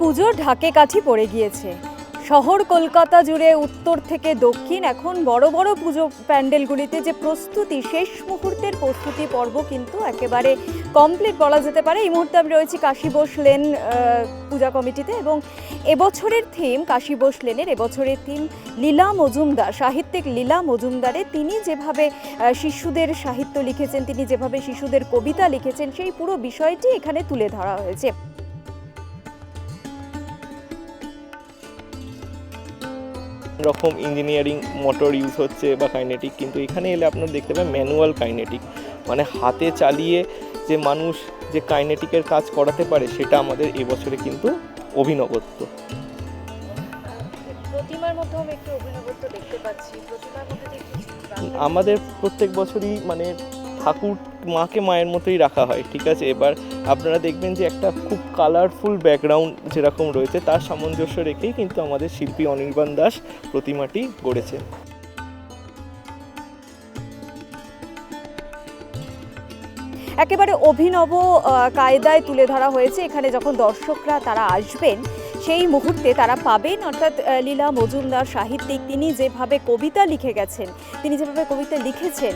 পুজো ঢাকে কাঠি পড়ে গিয়েছে। শহর কলকাতা জুড়ে উত্তর থেকে দক্ষিণ এখন বড় বড় পুজো প্যান্ডেলগুলিতে যে প্রস্তুতি, শেষ মুহূর্তের প্রস্তুতি পর্ব কিন্তু একেবারে কমপ্লিট বলা যেতে পারে। এই মুহূর্তে আমি রয়েছি কাশী বোস লেন পূজা কমিটিতে এবং এবছরের থিম কাশী বোস লেনের এবছরের থিম লীলা মজুমদার, সাহিত্যিক লীলা মজুমদারে তিনি যেভাবে শিশুদের সাহিত্য লিখেছেন, তিনি যেভাবে শিশুদের কবিতা লিখেছেন, সেই পুরো বিষয়টি এখানে তুলে ধরা হয়েছে। রকম ইঞ্জিনিয়ারিং মোটর ইউজ হচ্ছে বা কাইনেটিক কিন্তু এখানে এলে আপনারা দেখতে পাবেন ম্যানুয়াল কাইনেটিক মানে হাতে চালিয়ে যে মানুষ যে কাইনেটিকের কাজ করাতে পারে সেটা আমাদের এবছরে কিন্তু অভিনবত্ব। প্রতিমার মধ্যেও একটু অভিনবত্ব দেখতে পাচ্ছি। প্রতিমার মধ্যে আমাদের প্রত্যেক বছরই মানে ঠাকুর মাকে মায়ের মতোই রাখা হয়, ঠিক আছে? এবার আপনারা দেখবেন যে একটা খুব কালারফুল ব্যাকগ্রাউন্ড যেরকম রয়েছে, তার সামঞ্জস্য রেখেই কিন্তু আমাদের শিল্পী অনির্বাণ দাস প্রতিমাটি গড়েছে। একেবারে অভিনব কায়দায় তুলে ধরা হয়েছে। এখানে যখন দর্শকরা তারা আসবেন সেই মুহূর্তে তারা পাবেন, অর্থাৎ লীলা মজুমদার সাহিত্যিক তিনি যেভাবে কবিতা লিখে গেছেন, তিনি যেভাবে কবিতা লিখেছেন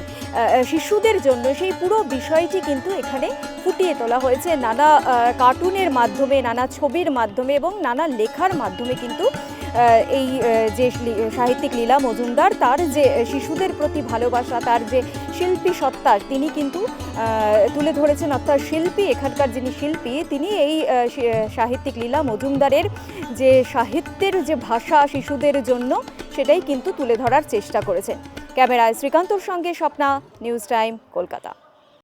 শিশুদের জন্য সেই পুরো বিষয়টি কিন্তু এখানে ফুটিয়ে তোলা হয়েছে। নানা কার্টুনের মাধ্যমে, নানা ছবির মাধ্যমে এবং নানা লেখার মাধ্যমে কিন্তু এই যে সাহিত্যিক লীলা মজুমদার, তার যে শিশুদের প্রতি ভালোবাসা, তার যে শিল্পী সত্তা তিনি কিন্তু তুলে ধরেছেন অর্থাৎ শিল্পী, এখানকার যিনি শিল্পী, তিনি এই সাহিত্যিক লীলা মজুমদারের যে সাহিত্যের যে ভাষা শিশুদের জন্য, সেটাই কিন্তু তুলে ধরার চেষ্টা করেছেন। ক্যামেরায় শ্রীকান্তর সঙ্গে স্বপ্না, নিউজ টাইম, কলকাতা।